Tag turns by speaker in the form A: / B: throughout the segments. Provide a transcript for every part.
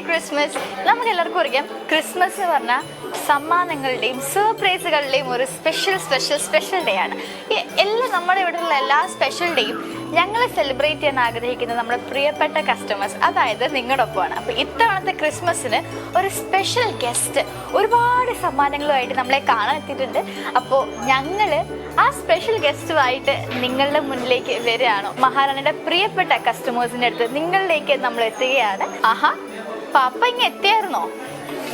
A: Happy Christmas നമുക്ക് എല്ലാവർക്കും അറിയാം. ക്രിസ്മസ് എന്ന് പറഞ്ഞാൽ സമ്മാനങ്ങളുടെയും സർപ്രൈസുകളുടെയും ഒരു സ്പെഷ്യൽ സ്പെഷ്യൽ സ്പെഷ്യൽ ഡേ ആണ്. എല്ലാ നമ്മുടെ ഇവിടെയുള്ള എല്ലാ സ്പെഷ്യൽ ഡേയും ഞങ്ങൾ സെലിബ്രേറ്റ് ചെയ്യാൻ ആഗ്രഹിക്കുന്ന നമ്മുടെ പ്രിയപ്പെട്ട കസ്റ്റമേഴ്സ് അതായത് നിങ്ങളുടെ ഒപ്പമാണ് അപ്പോൾ ഇത്തവണത്തെ ക്രിസ്മസിന് ഒരു സ്പെഷ്യൽ ഗസ്റ്റ് ഒരുപാട് സമ്മാനങ്ങളുമായിട്ട് നമ്മളെ കാണാൻ എത്തിയിട്ടുണ്ട്. അപ്പോൾ ഞങ്ങൾ ആ സ്പെഷ്യൽ ഗസ്റ്റുമായിട്ട് നിങ്ങളുടെ മുന്നിലേക്ക് വരികയാണ്. മഹാറാണിയുടെ പ്രിയപ്പെട്ട കസ്റ്റമേഴ്സിന്റെ അടുത്ത് നിങ്ങളിലേക്ക് നമ്മൾ എത്തുകയാണ് ആഹാ പാപ്പ ഇങ്ങ് എത്തിയായിരുന്നോ?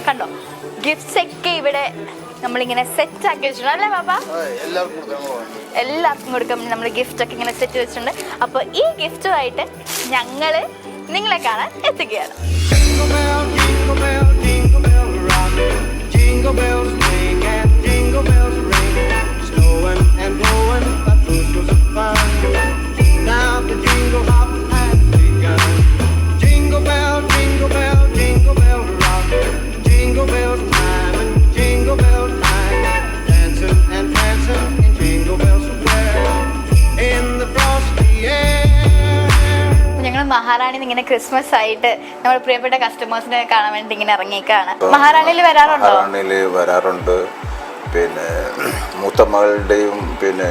A: കണ്ടോ? ഗിഫ്റ്റ്സ് ഒക്കെ ഇവിടെ നമ്മളിങ്ങനെ സെറ്റ് ആക്കി വെച്ചിട്ടുണ്ട്. അല്ലേ പാപ്പ?
B: എല്ലാവർക്കും കൊടുക്കാൻ
A: നമ്മൾ ഗിഫ്റ്റ് ഒക്കെ ഇങ്ങനെ സെറ്റ് വെച്ചിട്ടുണ്ട്. അപ്പോൾ ഈ ഗിഫ്റ്റുമായിട്ട് ഞങ്ങൾ നിങ്ങളെ കാണാൻ എത്തുകയാണ്. മഹാറാണി ഇങ്ങനെ ക്രിസ്മസ് ആയിട്ട് നമ്മൾ പ്രിയപ്പെട്ട കസ്റ്റമേഴ്സിനെ കാണാൻ വേണ്ടി ഇങ്ങനെ ഇറങ്ങിയേക്കാണ് മഹാറാണിയിൽ വരാറുണ്ടോ?
B: മഹാറാണിയിൽ വരാറുണ്ട്. പിന്നെ മൂത്ത മകളുടെയും പിന്നെ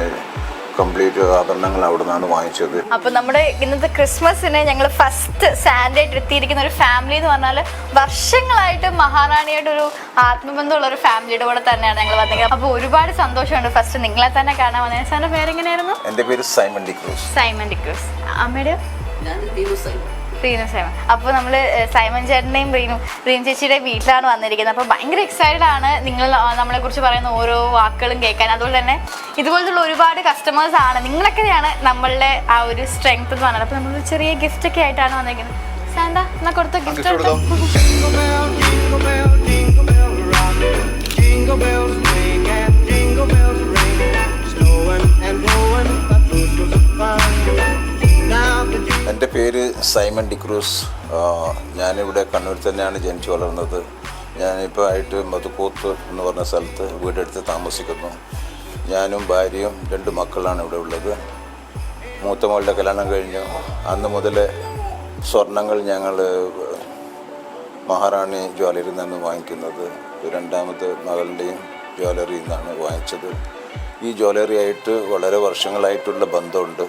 B: കംപ്ലീറ്റ് ആഭരണങ്ങൾ അവിടെ നിന്നാണ് വാങ്ങിച്ചത്.
A: അപ്പൊ നമ്മുടെ ഇന്നത്തെ ക്രിസ്മസിന് ഞങ്ങൾ ഫസ്റ്റ് സാൻഡേ ആയിട്ട് എത്തിയിരിക്കുന്ന ഒരു ഫാമിലി എന്ന് പറഞ്ഞാൽ വർഷങ്ങളായിട്ട് മഹാറാണിയായിട്ട് ഒരു ആത്മബന്ധമുള്ള ഒരു ഫാമിലിയുടെ കൂടെ തന്നെയാണ് ഞങ്ങൾ വന്നത് അപ്പൊ ഒരുപാട് സന്തോഷമുണ്ട് ഫസ്റ്റ് നിങ്ങളെ തന്നെ കാണാൻ വന്നത് സാറിന്റെ പേരെങ്ങനെയായിരുന്നു?
B: എന്റെ പേര് Simon D Simon
A: Simon D'Cruz അമ്മയുടെ റീനു സൈമൺ അപ്പോൾ നമ്മൾ സൈമൺ ചേട്ടന്റെയും റീനു റീനു ചേച്ചിയുടെ വീട്ടിലാണ് വന്നിരിക്കുന്നത്. അപ്പോൾ ഭയങ്കര എക്സൈറ്റഡ് ആണ് നിങ്ങൾ നമ്മളെ കുറിച്ച് പറയുന്ന ഓരോ വാക്കുകളും കേൾക്കാൻ. അതുപോലെ തന്നെ ഇതുപോലത്തുള്ള ഒരുപാട് കസ്റ്റമേഴ്സ് ആണ്. നിങ്ങളൊക്കെയാണ് നമ്മളുടെ ആ ഒരു സ്ട്രെങ്ത് എന്ന് പറഞ്ഞത്. അപ്പോൾ നമ്മൾ ചെറിയ ഗിഫ്റ്റ് ഒക്കെ ആയിട്ടാണ് വന്നിരിക്കുന്നത്. സാന്താ എന്നാ കൊടുത്ത ഗിഫ്റ്റ്.
B: സൈമൺ ഡിക്രൂസ് ഞാനിവിടെ കണ്ണൂർ തന്നെയാണ് ജനിച്ചു വളർന്നത്. ഞാനിപ്പോൾ ആയിട്ട് മധുക്കൂത്ത് എന്ന് പറഞ്ഞ സ്ഥലത്ത് വീടെടുത്ത് താമസിക്കുന്നു. ഞാനും ഭാര്യയും രണ്ട് മക്കളാണ് ഇവിടെ ഉള്ളത്. മൂത്ത മകളുടെ കല്യാണം കഴിഞ്ഞു. അന്ന് മുതൽ സ്വർണങ്ങൾ ഞങ്ങൾ മഹാറാണി ജ്വല്ലറിയിൽ നിന്ന് വാങ്ങിക്കുന്നത്. രണ്ടാമത്തെ മകളുടെയും ജ്വല്ലറിയിൽ നിന്നാണ് വാങ്ങിച്ചത്. ഈ ജ്വല്ലറിയായിട്ട് വളരെ വർഷങ്ങളായിട്ടുള്ള ബന്ധമുണ്ട്.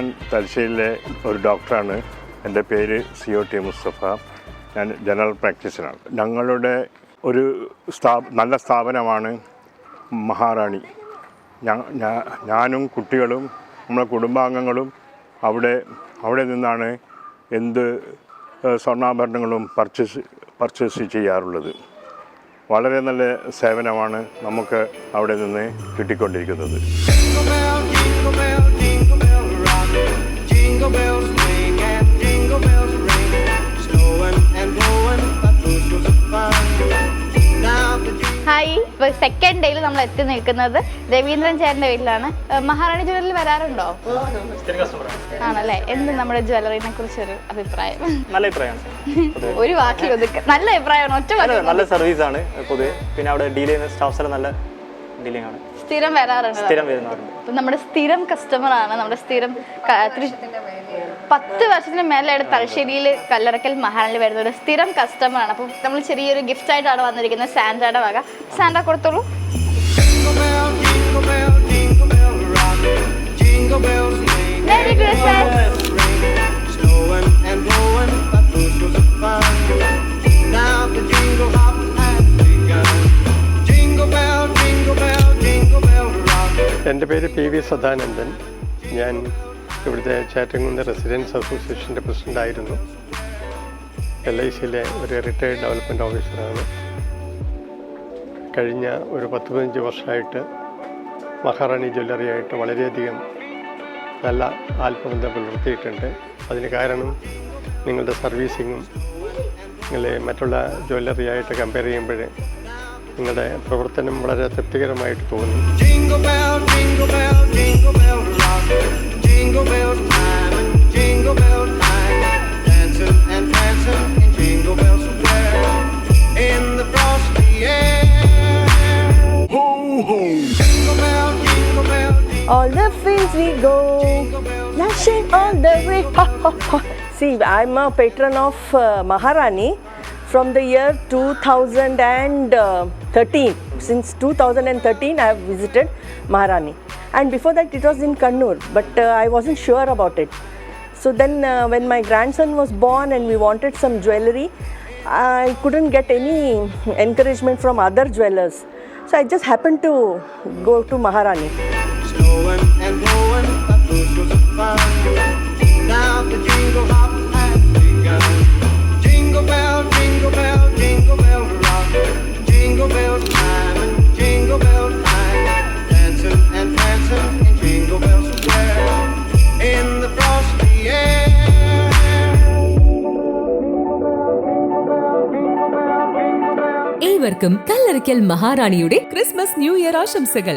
C: ഞാൻ തലശ്ശേരിയിലെ ഒരു ഡോക്ടറാണ്. എന്റെ പേര് സി ഒ ടി മുസ്തഫ. ഞാൻ ജനറൽ പ്രാക്ടീസറാണ് ഞങ്ങളുടെ ഒരു സ്ഥാ നല്ല സ്ഥാപനമാണ് മഹാറാണി. ഞാനും കുട്ടികളും നമ്മുടെ കുടുംബാംഗങ്ങളും അവിടെ അവിടെ നിന്നാണ് എന്ത് സ്വർണാഭരണങ്ങളും പർച്ചേസ് പർച്ചേസ് ചെയ്യാറുള്ളത്. വളരെ നല്ല സേവനമാണ് നമുക്ക് അവിടെ നിന്ന് കിട്ടിക്കൊണ്ടിരിക്കുന്നത്.
A: ഹായ് ഇപ്പൊ സെക്കൻഡ് ഡേയിൽ നമ്മൾ എത്തി നിൽക്കുന്നത് രവീന്ദ്രൻ ചേട്ടന്റെ വീട്ടിലാണ്. മഹാറാണി ജ്വല്ലറി വരാറുണ്ടോ? ആണല്ലേ? എന്ത് നമ്മുടെ ജ്വല്ലറിനെ കുറിച്ച് ഒരു അഭിപ്രായം?
D: നല്ല അഭിപ്രായമാണ്
A: ഒരു വാക്കിൽ ഒതുക്ക നല്ല അഭിപ്രായമാണ് ഒറ്റ
D: നല്ല നല്ല സർവീസ് ആണ് പൊതുവെ. പിന്നെ അവിടെ ഡീൽ ചെയ്യുന്ന സ്റ്റാഫ്സ് എല്ലാം നല്ല ഡീലിംഗ് ആണ്
A: സ്ഥിരം വരാറുണ്ട്.
D: സ്ഥിരം വരുന്നവരുണ്ട്.
A: അപ്പൊ നമ്മുടെ സ്ഥിരം കസ്റ്റമർ ആണ്. നമ്മുടെ സ്ഥിരം പത്ത് വർഷത്തിന് മേലെയാണ് തലശ്ശേരിയിൽ കല്ലറക്കൽ മഹാനിൽ വരുന്ന ഒരു സ്ഥിരം കസ്റ്റമർ ആണ്. അപ്പം നമ്മൾ ചെറിയൊരു ഗിഫ്റ്റ് ആയിട്ടാണ് വന്നിരിക്കുന്നത്. സാന്റയുടെ വക. സാന്റ കൊടുത്തോളൂ. Merry
E: bell,
F: Sadanandan. ഞാൻ ഇവിടുത്തെ ചേറ്റങ്കുന്ന് റെസിഡൻസ് അസോസിയേഷന്റെ പ്രസിഡന്റായിരുന്നു. എൽ ഐ സിയിലെ ഒരു റിട്ടയർഡ് ഡെവലപ്മെന്റ് ഓഫീസറാണ് കഴിഞ്ഞ ഒരു പത്ത് പതിനഞ്ച് വർഷമായിട്ട് മഹാറാണി ജ്വല്ലറിയായിട്ട് വളരെയധികം നല്ല ആത്മബന്ധം പുലർത്തിയിട്ടുണ്ട്. അതിന് കാരണം നിങ്ങളുടെ സർവീസിങ്ങും നിങ്ങളെ മറ്റുള്ള ജ്വല്ലറിയായിട്ട് കമ്പയർ ചെയ്യുമ്പോൾ നിങ്ങളുടെ പ്രവർത്തനം വളരെ തൃപ്തികരമായിട്ട് തോന്നി
G: All the fields we go, lashing all the way. Ha, ha, ha. See, I'm a patron of uh, Maharani from the year 2000 and. Uh, 2013. Since 2013, I have visited Maharani. And before that, it was in Kannur, but uh, I wasn't sure about it. So then, uh, when my grandson was born and we wanted some jewelry, I couldn't get any encouragement from other jewelers. So I just happened to go to Maharani.
E: And
H: ഏവർക്കും കല്ലറിക്കൽ മഹാറാണിയുടെ Christmas new year ആശംസകൾ.